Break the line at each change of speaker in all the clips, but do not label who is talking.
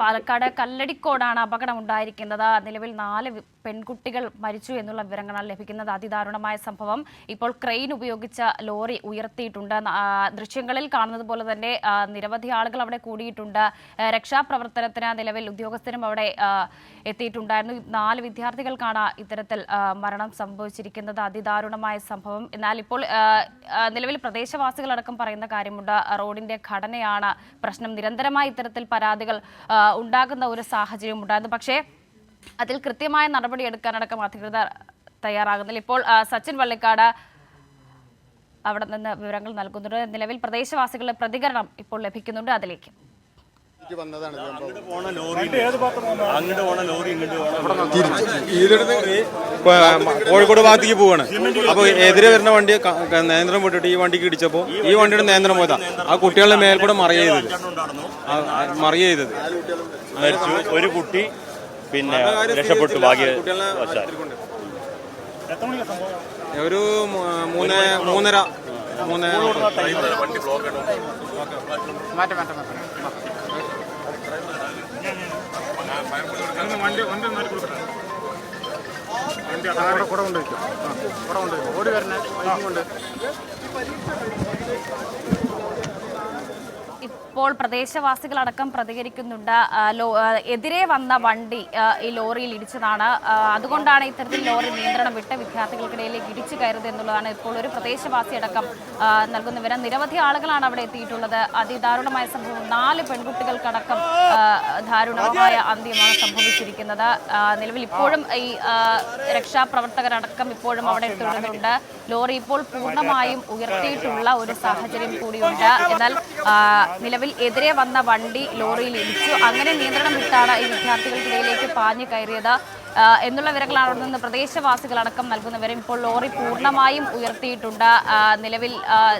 പാലക്കാട് കല്ലടിക്കോടാണ് അപകടം ഉണ്ടായിരിക്കുന്നത് നിലവിൽ നാല് പെൺകുട്ടികൾ മരിച്ചു എന്നുള്ള വിവരങ്ങളാണ് ലഭിക്കുന്നത്. അതിദാരുണമായ സംഭവം. ഇപ്പോൾ ക്രെയിൻ ഉപയോഗിച്ച ലോറി ഉയർത്തിയിട്ടുണ്ട്. ദൃശ്യങ്ങളിൽ കാണുന്നത് പോലെ തന്നെ നിരവധി ആളുകൾ അവിടെ കൂടിയിട്ടുണ്ട്. രക്ഷാപ്രവർത്തനത്തിന് നിലവിൽ ഉദ്യോഗസ്ഥരും അവിടെ എത്തിയിട്ടുണ്ടായിരുന്നു. നാല് വിദ്യാർത്ഥികൾക്കാണ് ഇത്തരത്തിൽ മരണം സംഭവിച്ചിരിക്കുന്നത്. അതിദാരുണമായ സംഭവം. എന്നാൽ ഇപ്പോൾ നിലവിൽ പ്രദേശവാസികളടക്കം പറയുന്ന കാര്യമുണ്ട്. റോഡിന്റെ ഘടനയാണ് പ്രശ്നം. നിരന്തരമായി ഇത്തരത്തിൽ പരാതികൾ ഉണ്ടാകുന്ന ഒരു സാഹചര്യം ഉണ്ടായിരുന്നു. പക്ഷേ അതിൽ കൃത്യമായ നടപടി എടുക്കാനടക്കം അധികൃതർ തയ്യാറാകുന്നില്ല. ഇപ്പോൾ സച്ചിൻ വള്ളിക്കാട് അവിടെ നിന്ന് വിവരങ്ങൾ നൽകുന്നുണ്ട്. നിലവിൽ പ്രദേശവാസികളുടെ പ്രതികരണം ഇപ്പോൾ ലഭിക്കുന്നുണ്ട്. അതിലേക്ക്
വന്നതാണ് ഇത് സംഭവം.
അങ്ങോട്ട് പോണ ലോറി അങ്ങോട്ട് പോണ ലോറി ഇങ്ങോട്ട് പോണ
കോഴിക്കോട് ഭാഗത്തേക്ക് പോവാണ്. അപ്പൊ എതിരെ വരുന്ന വണ്ടി ക- നിയന്ത്രണം വിട്ടിട്ട് ഈ വണ്ടിക്ക് ഇടിച്ചപ്പോ ഈ വണ്ടിയുടെ നിയന്ത്രണം പോയതാ. ആ കുട്ടികളുടെ മേൽ കൂടെ മറിയ ചെയ്തത്.
ഉണ്ടായിരുന്നു.
ആ, ആ, മറിയ ചെയ്തത്.
മരിച്ചു. ഒരു കുട്ടി പിന്നെ രക്ഷപ്പെട്ടു ഭാഗ്യ
ഒരു മൂ- മൂന്ന് മൂന്നര മൂന്ന്
ഓടി വരണേ ബൈക്കും കൊണ്ട്
ഇപ്പോൾ പ്രദേശവാസികളടക്കം പ്രതികരിക്കുന്നുണ്ട്. എതിരെ വന്ന വണ്ടി ഈ ലോറിയിൽ ഇടിച്ചതാണ്. അതുകൊണ്ടാണ് ഇത്തരത്തിൽ ലോറി നിയന്ത്രണം വിട്ട് വിദ്യാർത്ഥികൾക്കിടയിലേക്ക് ഇടിച്ചു കയറുന്നത് എന്നുള്ളതാണ് ഇപ്പോൾ ഒരു പ്രദേശവാസി അടക്കം നൽകുന്ന വിവരം. നിരവധി ആളുകളാണ് അവിടെ എത്തിയിട്ടുള്ളത്. അതിദാരുണമായ സംഭവം. നാല് പെൺകുട്ടികൾക്കടക്കം ദാരുണമായ അന്ത്യമാണ് സംഭവിച്ചിരിക്കുന്നത്. നിലവിൽ ഇപ്പോഴും ഈ രക്ഷാപ്രവർത്തകരടക്കം ഇപ്പോഴും അവിടെ തുടരുന്നുണ്ട്. ലോറി ഇപ്പോൾ പൂർണമായും ഉയർത്തിയിട്ടുള്ള ഒരു സാഹചര്യം കൂടിയുണ്ട്. എന്നാൽ ആ, എതിരെ വന്ന വണ്ടി ലോറിയിൽ ഇടിച്ചു. അങ്ങനെ നിയന്ത്രണം വിട്ടാണ് ഈ വിദ്യാർത്ഥികൾക്കിടയിലേക്ക് പാഞ്ഞു കയറിയത്. എന്നുള്ള വിവരങ്ങളാണ് അവിടെ നിന്ന് പ്രദേശവാസികളടക്കം നൽകുന്ന വിവരം ഇപ്പോൾ ലോറി പൂർണമായും ഉയർത്തിയിട്ടുണ്ട്. നിലവിൽ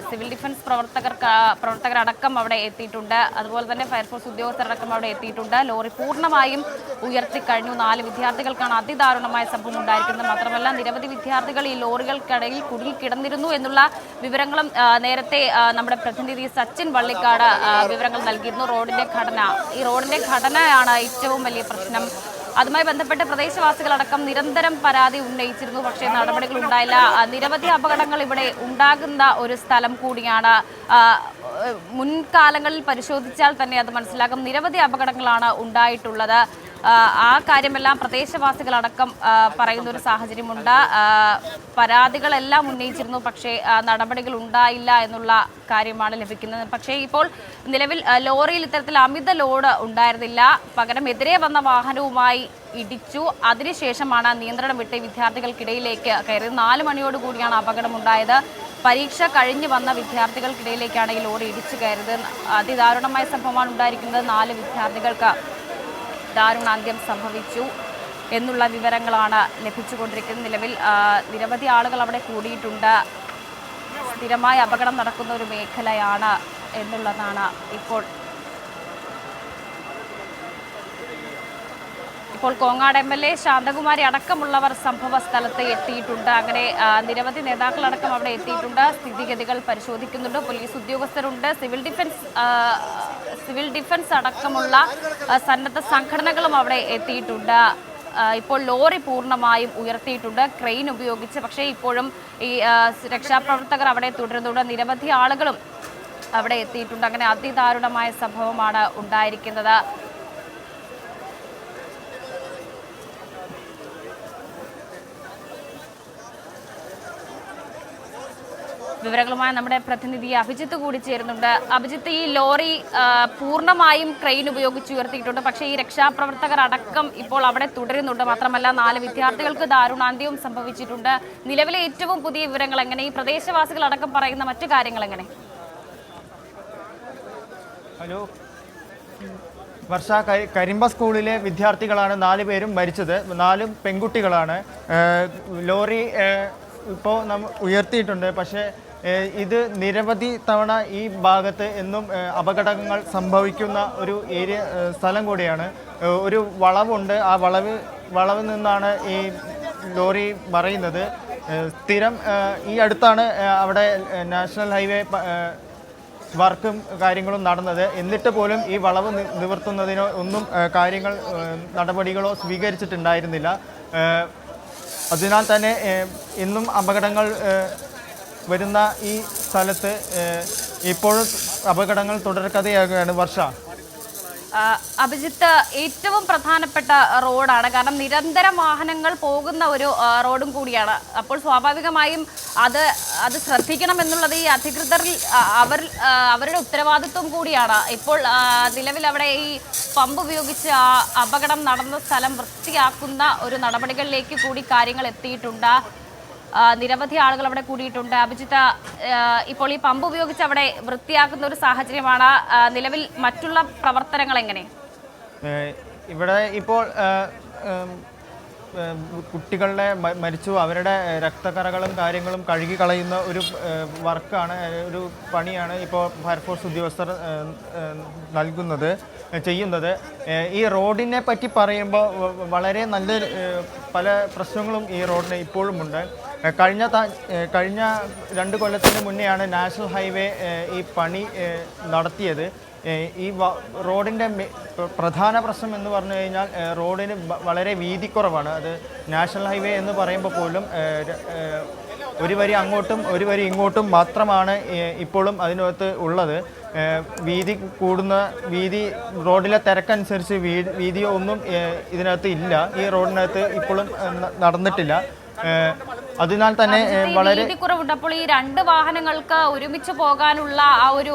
സിവിൽ ഡിഫൻസ് പ്രവർത്തകർ പ്രവർത്തകരടക്കം അവിടെ എത്തിയിട്ടുണ്ട്. അതുപോലെ തന്നെ ഫയർഫോഴ്സ് ഉദ്യോഗസ്ഥരടക്കം അവിടെ എത്തിയിട്ടുണ്ട്. ലോറി പൂർണമായും ഉയർത്തി കഴിഞ്ഞു. നാല് വിദ്യാർത്ഥികൾക്കാണ് അതിദാരുണമായ സംഭവം ഉണ്ടായിരിക്കുന്നത്. മാത്രമല്ല നിരവധി വിദ്യാർത്ഥികൾ ഈ ലോറികൾക്കിടയിൽ കുടുങ്ങി കിടന്നിരുന്നു എന്നുള്ള വിവരങ്ങളും നേരത്തെ നമ്മുടെ പ്രതിനിധി സച്ചിൻ വള്ളിക്കാട് വിവരങ്ങൾ നൽകിയിരുന്നു. റോഡിന്റെ ഘടന ഈ റോഡിന്റെ ഘടനയാണ് ഏറ്റവും വലിയ പ്രശ്നം. അതുമായി ബന്ധപ്പെട്ട് പ്രദേശവാസികളടക്കം നിരന്തരം പരാതി ഉന്നയിച്ചിരുന്നു. പക്ഷേ നടപടികൾ ഉണ്ടായില്ല. നിരവധി അപകടങ്ങൾ ഇവിടെ ഉണ്ടാകുന്ന ഒരു സ്ഥലം കൂടിയാണ്. മുൻകാലങ്ങളിൽ പരിശോധിച്ചാൽ തന്നെ അത് മനസ്സിലാകും. നിരവധി അപകടങ്ങളാണ് ഉണ്ടായിട്ടുള്ളത്. ആ, കാര്യമെല്ലാം പ്രദേശവാസികളടക്കം പറയുന്ന ഒരു സാഹചര്യമുണ്ട്. പരാതികളെല്ലാം ഉന്നയിച്ചിരുന്നു പക്ഷേ നടപടികൾ ഉണ്ടായില്ല എന്നുള്ള കാര്യമാണ് ലഭിക്കുന്നത്. പക്ഷേ ഇപ്പോൾ നിലവിൽ ലോറിയിൽ ഇത്തരത്തിൽ അമിത ലോഡ് ഉണ്ടായിരുന്നില്ല. പകരം എതിരെ വന്ന വാഹനവുമായി ഇടിച്ചു. അതിനുശേഷമാണ് നിയന്ത്രണം വിട്ട് വിദ്യാർത്ഥികൾക്കിടയിലേക്ക് കയറിയത്. നാല് മണിയോട് കൂടിയാണ് അപകടമുണ്ടായത്. പരീക്ഷ കഴിഞ്ഞ് വന്ന വിദ്യാർത്ഥികൾക്കിടയിലേക്കാണ് ഈ ലോറി ഇടിച്ചു കയറിയത്. അതിദാരുണമായ സംഭവമാണ് ഉണ്ടായിരിക്കുന്നത്. നാല് വിദ്യാർത്ഥികൾക്ക് ദാരുണാന്ത്യം സംഭവിച്ചു എന്നുള്ള വിവരങ്ങളാണ് ലഭിച്ചുകൊണ്ടിരിക്കുന്നത്. നിലവിൽ നിരവധി ആളുകൾ അവിടെ കൂടിയിട്ടുണ്ട്. സ്ഥിരമായി അപകടം നടക്കുന്ന ഒരു മേഖലയാണ് എന്നുള്ളതാണ് ഇപ്പോൾ ഇപ്പോൾ Kongad M L A Shanthakumari അടക്കമുള്ളവർ സംഭവ സ്ഥലത്ത് എത്തിയിട്ടുണ്ട്. അങ്ങനെ നിരവധി നേതാക്കളടക്കം അവിടെ എത്തിയിട്ടുണ്ട്. സ്ഥിതിഗതികൾ പരിശോധിക്കുന്നുണ്ട്. പോലീസ് ഉദ്യോഗസ്ഥരുണ്ട്. സിവിൽ ഡിഫൻസ് സിവിൽ ഡിഫൻസ് അടക്കമുള്ള സന്നദ്ധ സംഘടനകളും അവിടെ എത്തിയിട്ടുണ്ട്. ഇപ്പോൾ ലോറി പൂർണമായും ഉയർത്തിയിട്ടുണ്ട്. ക്രെയിൻ ഉപയോഗിച്ച് പക്ഷേ ഇപ്പോഴും ഈ രക്ഷാപ്രവർത്തകർ അവിടെ തുടരുന്നുണ്ട്. നിരവധി ആളുകളും അവിടെ എത്തിയിട്ടുണ്ട്. അങ്ങനെ അതിദാരുണമായ സംഭവമാണ് ഉണ്ടായിരിക്കുന്നത്. വിവരങ്ങളുമായി നമ്മുടെ പ്രതിനിധി അഭിജിത്ത് കൂടി ചേരുന്നുണ്ട്. അഭിജിത്ത് ഈ ലോറി പൂർണമായും ക്രെയിൻ ഉപയോഗിച്ച് ഉയർത്തിയിട്ടുണ്ട്. പക്ഷേ ഈ രക്ഷാപ്രവർത്തകർ അടക്കം ഇപ്പോൾ അവിടെ തുടരുന്നുണ്ട്. മാത്രമല്ല നാല് വിദ്യാർത്ഥികൾക്ക് ദാരുണാന്ത്യവും സംഭവിച്ചിട്ടുണ്ട്. നിലവിലെ ഏറ്റവും പുതിയ വിവരങ്ങൾ എങ്ങനെ? ഈ പ്രദേശവാസികൾ അടക്കം പറയുന്ന മറ്റു കാര്യങ്ങൾ എങ്ങനെ?
ഹലോ. വർഷ കരി- കരിമ്പ സ്കൂളിലെ വിദ്യാർത്ഥികളാണ് നാല് പേരും മരിച്ചത്. നാലും പെൺകുട്ടികളാണ്. ലോറി ഇപ്പോൾ നമ്മൾ ഉയർത്തിയിട്ടുണ്ട്. പക്ഷേ ഇത് നിരവധി തവണ ഈ ഭാഗത്ത് എന്നും അപകടങ്ങൾ സംഭവിക്കുന്ന ഒരു ഏരിയ സ്ഥലം കൂടിയാണ്. ഒരു വളവുണ്ട്. ആ വളവ് വളവിൽ നിന്നാണ് ഈ ലോറി മറയുന്നത്. സ്ഥിരം ഈ അടുത്താണ് അവിടെ നാഷണൽ ഹൈവേ വർക്കും കാര്യങ്ങളും നടന്നത്. എന്നിട്ട് പോലും ഈ വളവ് നിവർത്തുന്നതിനോ ഒന്നും കാര്യങ്ങൾ നടപടികളോ സ്വീകരിച്ചിട്ടുണ്ടായിരുന്നില്ല. അതിനാൽ തന്നെ ഇന്നും അപകടങ്ങൾ വരുന്ന ഈ സ്ഥലത്ത് ഇപ്പോഴും അപകടങ്ങൾ തുടർക്കഥയാകുകയാണ് വർഷ.
അഭിജിത്ത് ഏറ്റവും പ്രധാനപ്പെട്ട റോഡാണ്. കാരണം നിരന്തരം വാഹനങ്ങൾ പോകുന്ന ഒരു റോഡും കൂടിയാണ്. അപ്പോൾ സ്വാഭാവികമായും അത് അത് ശ്രദ്ധിക്കണം എന്നുള്ളത് ഈ അധികൃതരിൽ അവർ അവരുടെ ഉത്തരവാദിത്വം കൂടിയാണ്. ഇപ്പോൾ നിലവിൽ അവിടെ ഈ പമ്പ് ഉപയോഗിച്ച് ആ അപകടം നടന്ന സ്ഥലം വൃത്തിയാക്കുന്ന ഒരു നടപടികളിലേക്ക് കൂടി കാര്യങ്ങൾ എത്തിയിട്ടുണ്ട്. നിരവധി ആളുകൾ അവിടെ കൂടിയിട്ടുണ്ട്. അഭിജിത്ത് ഇപ്പോൾ ഈ പമ്പ് ഉപയോഗിച്ച് അവിടെ വൃത്തിയാക്കുന്ന ഒരു സാഹചര്യമാണ്. നിലവിൽ മറ്റുള്ള പ്രവർത്തനങ്ങൾ എങ്ങനെ?
ഇവിടെ ഇപ്പോൾ കുട്ടികളുടെ മരിച്ചു അവരുടെ രക്തക്കറകളും കാര്യങ്ങളും കഴുകി കളയുന്ന ഒരു വർക്കാണ് ഒരു പണിയാണ് ഇപ്പോൾ ഫയർഫോഴ്സ് ഉദ്യോഗസ്ഥർ നൽകുന്നത് ചെയ്യുന്നത്. ഈ റോഡിനെ പറ്റി പറയുമ്പോൾ വളരെ നല്ല പല പ്രശ്നങ്ങളും ഈ റോഡിന് ഇപ്പോഴുമുണ്ട്. കഴിഞ്ഞ കഴിഞ്ഞ രണ്ട് കൊല്ലത്തിന് മുന്നെയാണ് നാഷണൽ ഹൈവേ ഈ പണി നടത്തിയത്. ഈ റോഡിന്റെ പ്രധാന പ്രശ്നം എന്ന് പറഞ്ഞു കഴിഞ്ഞാൽ റോഡിന് വളരെ വീതിക്കുറവാണ്. അത് നാഷണൽ ഹൈവേ എന്ന് പറയുമ്പോൾ പോലും ഒരു വരി അങ്ങോട്ടും ഒരു വരി ഇങ്ങോട്ടും മാത്രമാണ് ഇപ്പോഴും അതിനകത്ത് ഉള്ളത്. വീതി കൂടുന്ന വീതി റോഡിലെ തിരക്കനുസരിച്ച് വീ- വീതിയോ ഒന്നും ഇതിനകത്ത് ഇല്ല. ഈ റോഡിനകത്ത് ഇപ്പോഴും നടന്നിട്ടില്ല. അതിനാൽ തന്നെ വളരെ
കുറവുണ്ടപ്പോൾ കുറവുണ്ട് അപ്പോൾ ഈ രണ്ട് വാഹനങ്ങൾക്ക് ഒരുമിച്ച് പോകാനുള്ള ആ ഒരു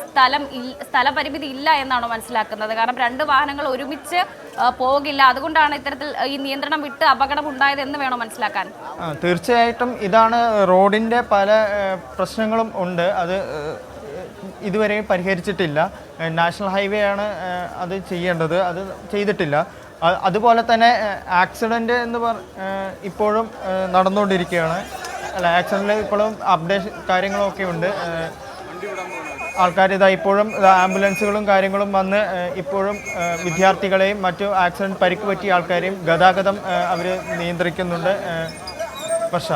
സ്ഥലം സ്ഥലപരിമിതി ഇല്ല എന്നാണോ മനസ്സിലാക്കുന്നത്? കാരണം രണ്ട് വാഹനങ്ങൾ ഒരുമിച്ച് പോകില്ല. അതുകൊണ്ടാണ് ഇത്തരത്തിൽ ഈ നിയന്ത്രണം വിട്ട് അപകടം ഉണ്ടായത് എന്ന് വേണോ മനസ്സിലാക്കാൻ?
തീർച്ചയായിട്ടും ഇതാണ് റോഡിന്റെ പല പ്രശ്നങ്ങളും ഉണ്ട്. അത് ഇതുവരെയും ഇതുവരെ പരിഹരിച്ചിട്ടില്ല നാഷണൽ ഹൈവേ ആണ് അത് ചെയ്യേണ്ടത്. അത് ചെയ്തിട്ടില്ല. അതുപോലെ തന്നെ ആക്സിഡന്റ് എന്ന് പറ ഇപ്പോഴും നടന്നുകൊണ്ടിരിക്കുകയാണ്. അല്ല ആക്സിഡന്റിൽ ഇപ്പോഴും അപ്ഡേഷൻ കാര്യങ്ങളൊക്കെ ഉണ്ട്. ആൾക്കാർ ഇതാ ഇപ്പോഴും ആംബുലൻസുകളും കാര്യങ്ങളും വന്ന് ഇപ്പോഴും വിദ്യാർത്ഥികളെയും മറ്റു ആക്സിഡന്റ് പരിക്ക് പറ്റിയ ആൾക്കാരെയും ഗതാഗതം അവർ നിയന്ത്രിക്കുന്നുണ്ട്. വർഷ